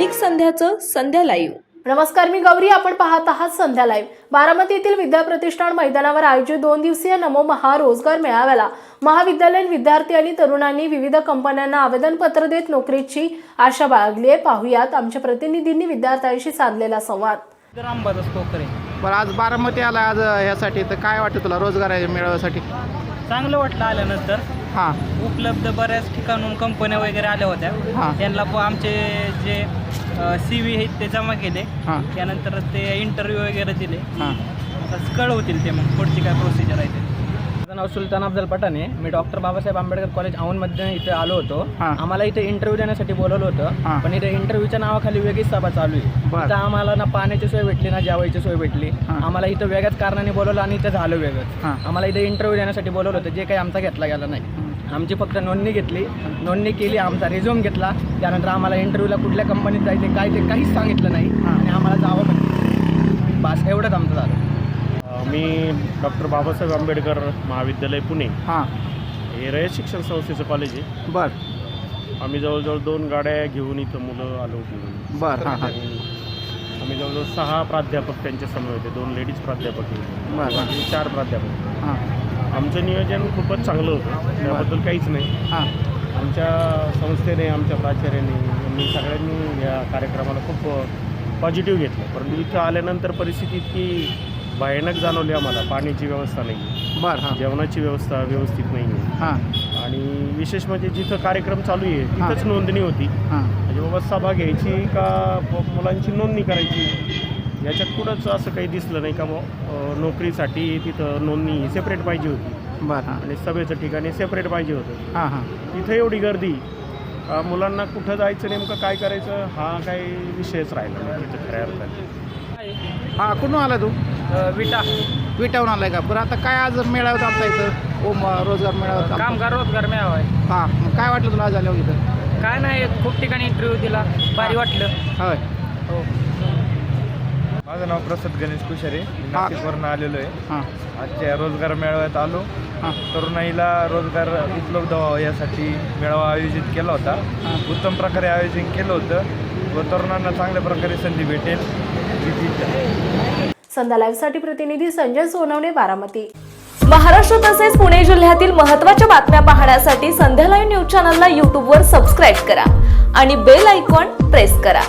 दैनिक संध्याचं संध्या live. नमस्कार मी गौरी. आपण पाहत आहात संध्या लाईव्ह. बारामती येथील विद्या प्रतिष्ठान मैदानावर आयोजित दोन दिवसीय नमो महारोजगार मेळाव्याला महाविद्यालयीन विद्यार्थी आणि तरुणांनी विविध कंपन्यांना आवेदनपत्र देत नोकरीची आशा बाळगली आहे. पाहुयात आमच्या प्रतिनिधींनी विद्यार्थ्यांशी साधलेला संवाद. रामबादास कोकरे बरं आज बारामती आला आज ह्यासाठी. तर काय वाटतं तुला रोजगार मिळवण्यासाठी चांगलं वाटलं आल्यानंतर. हां. उपलब्ध बऱ्याच ठिकाणून कंपन्या वगैरे आल्या होत्या. हां. त्यांना प- आमचे जे सी व्ही आहेत ते जमा केले. हां. त्यानंतर ते इंटरव्ह्यू वगैरे दिले. हां. आता कळवतील ते मग पुढची काय प्रोसिजर आहे ते. माझं नाव सुलतान अफजल पठाणे मी डॉक्टर बाबासाहेब आंबेडकर कॉलेज औंधमध्ये इथे आलो होतो हां. आम्हाला इथे इंटरव्ह्यू देण्यासाठी बोलवलं हां. होतं पण इथे इंटरव्ह्यूच्या नावाखाली वेगळीच सभा चालू आहे बरं. इथं आम्हाला ना पाण्याची सोय भेटली ना जेवायची सोय भेटली हां. आम्हाला इथं वेगळ्याच कारणाने बोलवलं आणि इथं झालं वेगळंच हां. आम्हाला इथे इंटरव्ह्यू देण्यासाठी बोलवलं होतं जे काही आमचा घेतला गेला नाही आमची फक्त नोंदणी घेतली नोंदणी केली आमचा रिझ्यूम घेतला त्यानंतर आम्हाला इंटरव्ह्यूला कुठल्या कंपनीत जायचे काय ते काहीच सांगितलं नाही हां. आणि आम्हाला जावं म्हणजे बस एवढंच आमचं झालं मी डॉक्टर बाबासाहेब आंबेडकर महाविद्यालय पुणे. हां. हे रयत शिक्षण संस्थेचं कॉलेज आहे. बरं. आम्ही जवळजवळ दोन गाड्या घेऊन इथं मुलं आलो होती. बरं हां हां. आणि आम्ही जवळजवळ सहा प्राध्यापक त्यांच्यासमोर होते. दोन लेडीज प्राध्यापक होते. बरं हां आणि चार प्राध्यापक हां. आमचं नियोजन खूपच चांगलं होतं. त्याबद्दल काहीच नाही. हां. आमच्या संस्थेने आमच्या प्राचार्याने यांनी सगळ्यांनी या कार्यक्रमाला खूप पॉझिटिव्ह घेतलं. परंतु इथं आल्यानंतर परिस्थिती इतकी भयानक जाणवली आम्हाला. पाण्याची व्यवस्था नाही बरं हां. जेवणाची व्यवस्था व्यवस्थित नाही आहे हां. आणि विशेष म्हणजे जिथं कार्यक्रम चालू आहे. तिथंच नोंदणी होती. हां. म्हणजे बाबा सभा घ्यायची का मुलांची नोंदणी करायची? याच्यात कुठंच असं काही दिसलं नाही का बुवा, अं, नोकरीसाठी तिथं नोंदणी सेपरेट पाहिजे होती. बरं हां. आणि सभेचं ठिकाणी सेपरेट पाहिजे होतं. हां हां. तिथं एवढी गर्दी. मुलांना कुठं जायचं नेमकं काय करायचं हा काही विषयच राहिला नाही तिथं खऱ्या अर्थाने. हां कुठून आला तू? विटा. विटावून आलाय का? बरं आता काय आज मेळावत आमचा इथं? ओम रोजगार मेळावत कामगार रोजगार मेळावा आहे. हां मग काय वाटलं तुला आज आल्यावर इथं? काय नाही खूप ठिकाणी इंटरव्ह्यू दिला. भारी वाटलं. होय. हो. माझं नाव प्रसाद गणेश कुशारे. मी हा. नाशिकवरून आलेलो आहे. हां. आजच्या रोजगार मेळाव्यात आलो. हां. तरुणाईला रोजगार उपलब्ध व्हावा यासाठी मेळावा आयोजित केला होता. उत्तम प्रकारे आयोजन केलं होतं व तरुणांना चांगल्या प्रकारे संधी भेटेल. संध्या लाईव्हसाठी प्रतिनिधी संजय सोनवणे बारामती. महाराष्ट्र तसेच पुणे जिल्ह्यातील महत्त्वाच्या बातम्या पाहण्यासाठी संध्या लाईव्ह न्यूज चॅनलला यूट्यूबवर सबस्क्राईब करा आणि बेल आयकॉन प्रेस करा.